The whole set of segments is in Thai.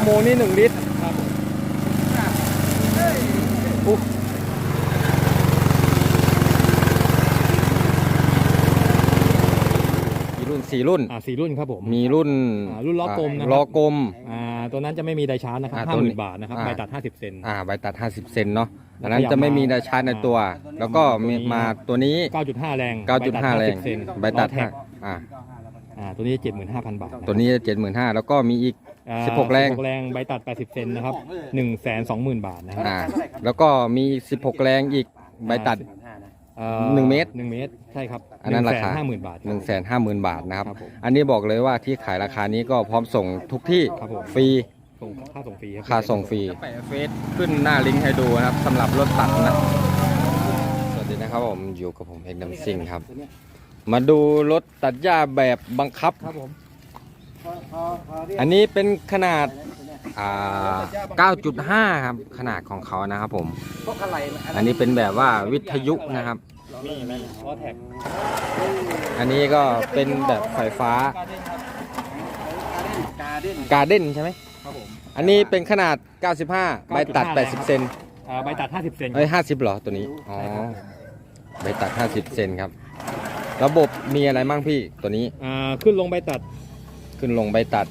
ชั่วโมงนี่หนึ่งลิตรครับผมอุ๊ยมีรุ่นสี่รุ่น อ่าสี่รุ่นครับผมมีรุ่นอ่ารุ่นล้อกลมนะครับ ล้อกลม อ่าตัวนั้นจะไม่มีไดชาร์จนะครับอ่าห้าตัวหนี้มื่นบาทนะครับอ่า ใบตัดห้าสิบเซน อ่าใบตัด 50 เซนเนาะแล้วอันนั้นขยับจะไม่มีมาไดชาร์จในตัว แล้วก็มีมาตัวนี้ เก้าจุดห้าแรง9.5 แรงเซนใบตัดแท็กอ่า อ่าตัวนี้เจ็ดหมื่นห้าพันบาทตัวนี้เจ็ดหมื่นห้าแล้วก็มีอีก อ่า16แรง16แรงใบตัดแปดสิบเซนนะครับหนึ่งแสนสองหมื่นบาทนะครับอ่าแล้วก็มี16แรงอีกใบตัด อ่าหนึ่งเมตรหนึ่งเมตรใช่ครับอันนั้นราคา ห้าหมื่นบาท1 5 0 0 0 0บาทนะครับ ครับผมอันนี้บอกเลยว่าที่ขายราคานี้ก็พร้อมส่งทุกที่ครับผม ฟรีส่งค่าส่งฟรีรับ ค่าส่งฟรีแปะเฟซขึ้นหน้าลิงก์ให้ดูนะครับสำหรับรถตัดนะ สวัสดีนะครับผมอยู่กับผมเอกดัมซิงครับ มาดูรถตัดหญ้าแบบบังคับครับผม อันนี้เป็นขนาดอ่า9.5 ครับ ขนาดของเขานะครับผม อันนี้เป็นแบบว่าวิทยุนะครับมีมีล้อแท็กอันนี้ก็เป็นแบบไฟฟ้าการเด้นใช่ไหมครับผม อันนี้เป็นขนาด 95 ใบตัด 80 เซนอ่าใบตัดห้าสิบเซนเอ้ย50 เหรอตัวนี้ อ๋อ ใบตัด 50 เซนครับ ระบบมีอะไรบ้างพี่ตัวนี้อ่าขึ้นลงใบตัด ขึ้นลงใบตัด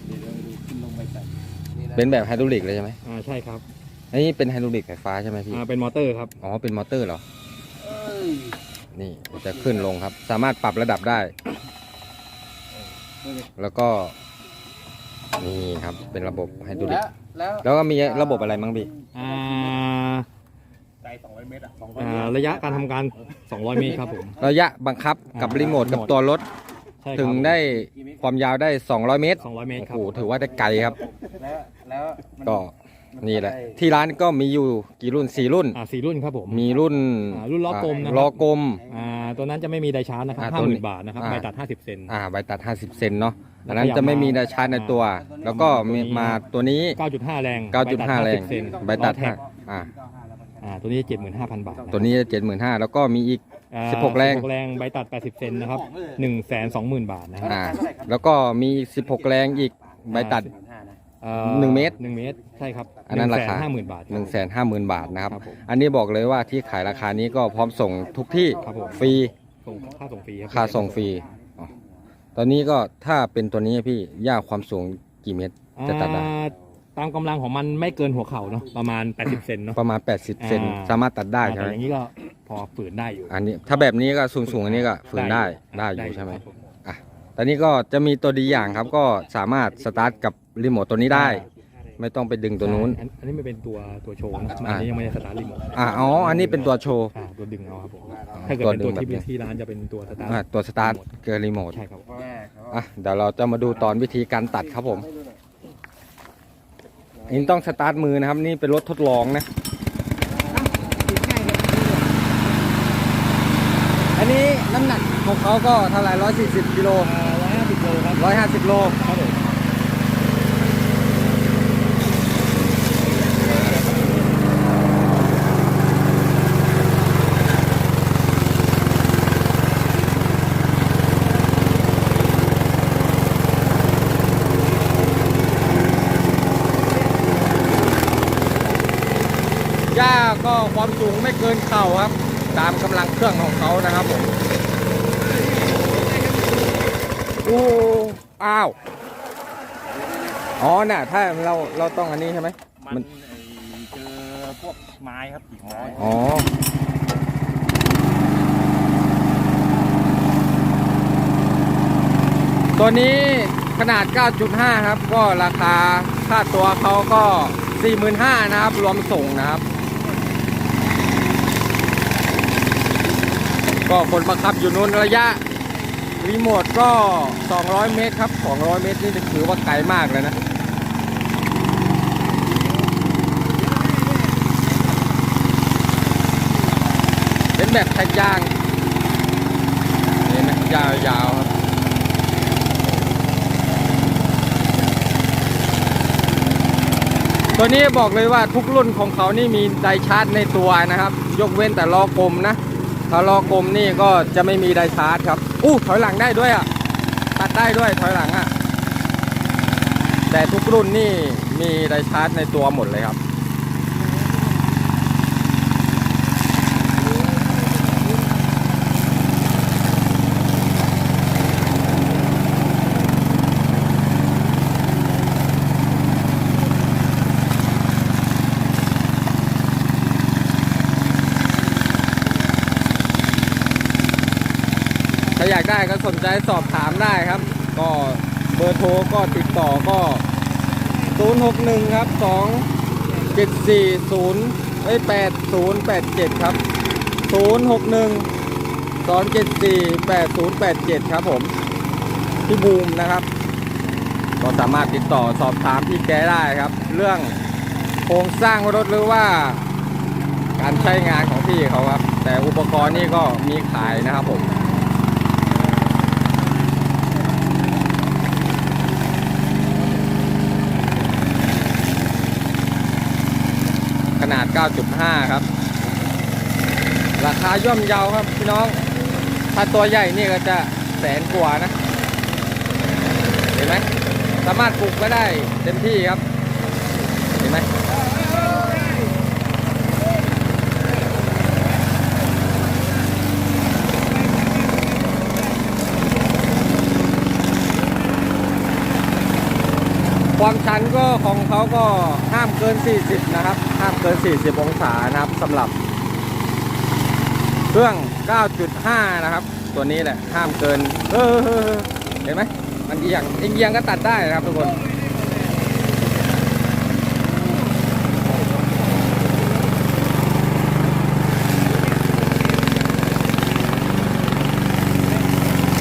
เป็นแบบไฮดรอลิกเลยใช่ไหมอ่าใช่ครับอันนี้เป็นไฮดรอลิกไฟฟ้าใช่ไหมพี่ อ่าเป็นมอเตอร์ครับ อ๋อ เป็นมอเตอร์เหรอนี่จะขึ้นลงครับ สามารถปรับระดับได้แล้วก็ นี่ครับ เป็นระบบไฮดรอลิก แล้วก็มีระบบอะไรบ้างพี่ อ่าอ่าระยะการทำการ 200 เมตรครับผม ระยะบังคับกับอ่ารีโมทกับรีโมทตัวรถใช่ครับ ถึงได้ความยาวได้ 200 เมตร200 เมตรโอ้ครับโหถือว่าได้ไกลครับ แล้วแล้วมันก็นี่แหละ ที่ร้านก็มีอยู่กี่รุ่น4รุ่น อ่าสี่รุ่นครับผม มีรุ่นอ่ารุ่นล้อกลมนะครับ ล้อกลม อ่าตัวนั้นจะไม่มีไดชาร์จนะครับอ่าห้าตัวหนี้มื่นบาทนะครับอ่า ใบตัด50เซน อ่าใบตัด 50 เซนเนาะแล้วอันนั้นจะไม่มีขยับมาไดชาร์จในตัว แล้วก็มีมาตัวนี้9.5แรง9.5 แรงเซนใบตัดแท็กอ่า อ่าตัวนี้75,000บาทนะครับตัวนี้75,000 แล้วก็มีอีก อ่า16แรง 16 แรงใบตัด 80 เซนนะครับ1แสน20,000บาทนะครับอ่าแล้วก็มี16แรงอีกใบตัด อ่าหนึ่งเมตรหนึ่งเมตรใช่ครับอันนั้นราคา ห้าหมื่นบาท1 5 0 0 0 0บาทนะครับ ครับผมอันนี้บอกเลยว่าที่ขายราคานี้ก็พร้อมส่งทุกที่ครับผม ฟรีส่งค่าส่งฟรีรับค่าส่งฟรีอ๋อตอนนี้ก็ถ้าเป็นตัวนี้พี่ย่าความสูงกี่เมตรจะตัดได้อ่าตามกำลังของมันไม่เกินหัวเข่าเนาะประมาณ 80 เซนเนาะ ประมาณ 80 เซนอ่า สามารถตัดได้ใช่แต่ไหมอย่างนี้ก็ พอฝืนได้อยู่อันนี้ถ้าแบบนี้ก็สูงสูงๆอันนี้ก็ฝืนได้ได้อยู่ใช่ไหมครับผอะตอนนี้ก็จะมีตัวดีอย่างครับก็สามารถสตาร์ทกับรีโมทตัวนี้ได้ ไม่ต้องไปดึงตัวนู้น อัอันนี้ไม่เป็นตัวตัวโชว์นะอ่าอันนี้ยังไม่ได้สตาร์ทรีโมทอะอ๋ออันนี้เป็นตัวโชว์ อ่าตัวดึงเอาครับผมอ๋อถ้าเกิดตัวเป็นตัวดึงที่แบบนี้ที่ร้านจะเป็นตัวสตาร์ทอะตัวสตาร์ทเกิร์รีโมทใช่ครับพ่อแม่เขาอะเดี๋ยวเราจะมาดูตอนวิธีการตัดครับผมอันนี้ต้องสตาร์ทมือนะครับ นี่เป็นรถทดลองนะ อั นนี้น้ำหนักของเขาก็เท่าไหร่ร้อยสี่สิบกิโลร้อยห้าสิบโลครับร้อยห้าสิบโลครับผมหญ้าก็ความสูงไม่เกินเข่าครับ ตามกำลังเครื่องของเขานะครับผมโอ้ อ้าว อ๋อ น่ะ ถ้าเรา เราต้องอันนี้ใช่ไหม มันมันเจอพวกไม้ครับกิ่งไม้อ๋อ ตัวนี้ขนาด 9.5 ครับ ก็ราคาค่าตัวเขาก็ 45,000นะครับ รวมส่งนะครับ ก็คนบังคับอยู่นู้นระยะ รีโมทก็ 200 เมตรครับ 200 เมตรนี่ถือว่าไกลมากเลยนะเป็นแบบแท็กยางเห็นไหมยาวๆครับตัวนี้บอกเลยว่าทุกรุ่นของเขานี่มีไดชาร์จในตัวนะครับ ยกเว้นแต่ล้อกลมนะ ถ้าล้อกลมนี่ก็จะไม่มีไดชาร์จครับอู้ถอยหลังได้ด้วยอะตัดได้ด้วยถอยหลังอะแต่ทุกรุ่นนี่มีไดชาร์จในตัวหมดเลยครับ ถ้าอยากได้ก็สนใจสอบถามได้ครับ ก็เบอร์โทรก็ติดต่อก็ 061 ครับ 2 740เอ้ย8087 ครับ 061 274 8087 ครับผมพี่บูมนะครับ ก็สามารถติดต่อสอบถามพี่แกได้ครับ เรื่องโครงสร้างรถหรือว่า การใช้งานของพี่เขาครับ แต่อุปกรณ์นี่ก็มีขายนะครับผม นาด 9.5 ครับ ราคาย่อมเยาครับพี่น้อง ถ้าตัวใหญ่นี่ก็จะแสนกว่านะ เห็นไหม สามารถปลูกไว้ได้เต็มที่ครับ เห็นไหม ความชั นก็ของเขาก็ห้ามเกิน 40 นะครับ ห้ามเกิน 40 องศานะครับสำหรับ เครื่อง 9.5 นะครับ ตัวนี้แหละห้ามเกินเออเออเออเห็นไหมมันเอียงเอียงก็ตัดได้นะครับทุกคน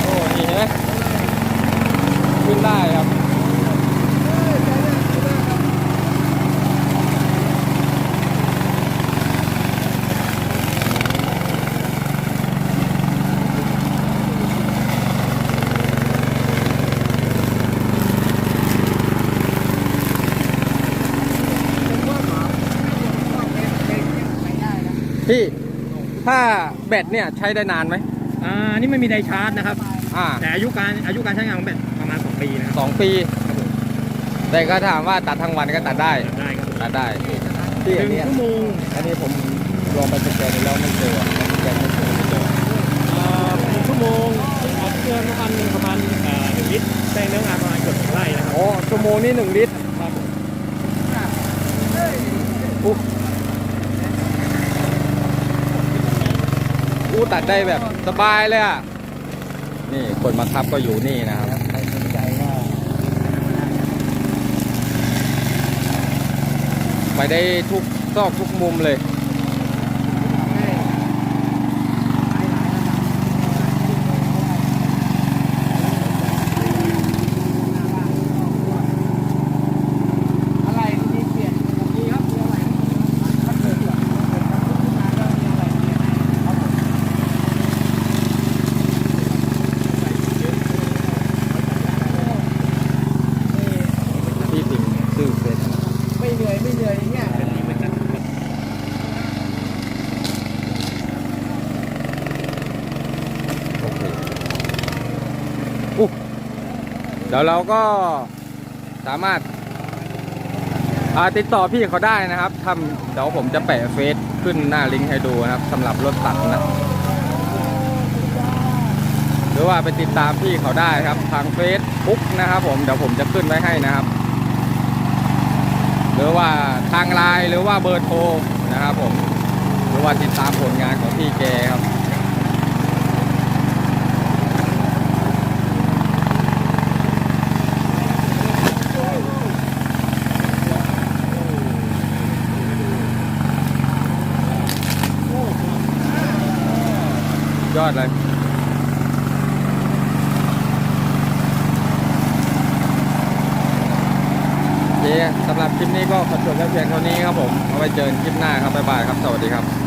โอ้ นี่เห็นไหมขึ้นได้ครับ พี่ถ้าแบตเนี่ยใช้ได้นานไหมอ่าอันนี่ไม่มีไดชาร์จนะครับ อ่าแต่อายุการอายุการใช้งานของแบตประมาณ 2 ปีนะครับสองปีแต่ก็ถามว่าตัดทั้งวันก็ตัดได้ได้ครับตัดได้หที่อันนึ่เนี้งยชั่วโมงอันนี้ผมลองไปสแกนแล้วไม่เจอสแกนไม่เจอไม่เจออ่าหนึ่งชั่วโมงออกเกินประมาณหนึ่งประมาณเอ่อหนึ่งลิตรแป้งเนื้องานประมาณเกือบสองไร่นะครับโอ้ชั่วโมงนี้หนึ่งลิตรครับผม อู้ตัดได้แบบสบายเลยอะ นี่คนมาทับก็อยู่นี่นะครับใครสนใจว่าไปได้ทุกซอกทุกมุมเลย อะไรที่เปลี่ยนมีครับมีอะไรถ้าเกิดเกิดขึ้นมาก็มีอะไรเปลี่ยนครับผม พี่พิมพ์ชื่อเฟซ ไม่เหนื่อยไม่เหนื่อยอย่างเงี้ย เป็นดีเหมือนกันครับ โอเคอู้ เดี๋ยวเราก็สามารถาติดต่อพี่เขาได้นะครับทำเดี๋ยวผมจะแปะเฟซขึ้นหน้าลิงก์ให้ดูนะครับสำหรับรถตัดนะ หรือว่าไปติดตามพี่เขาได้ครับ ทางเฟซบุ๊กนะครับ ผมเดี๋ยวผมจะขึ้นไว้ให้นะครับ หรือว่าทางไลน์หรือว่าเบอร์โทรนะครับ ผม หรือว่าติดตามผลงานของพี่แกครับ ยอดเลยโอเคสำหรับคลิปนี้ก็ขอจบแค่เพียงเท่านี้ครับผม เอาไว้เจอคลิปหน้าครับ บ๊ายบายครับ สวัสดีครับ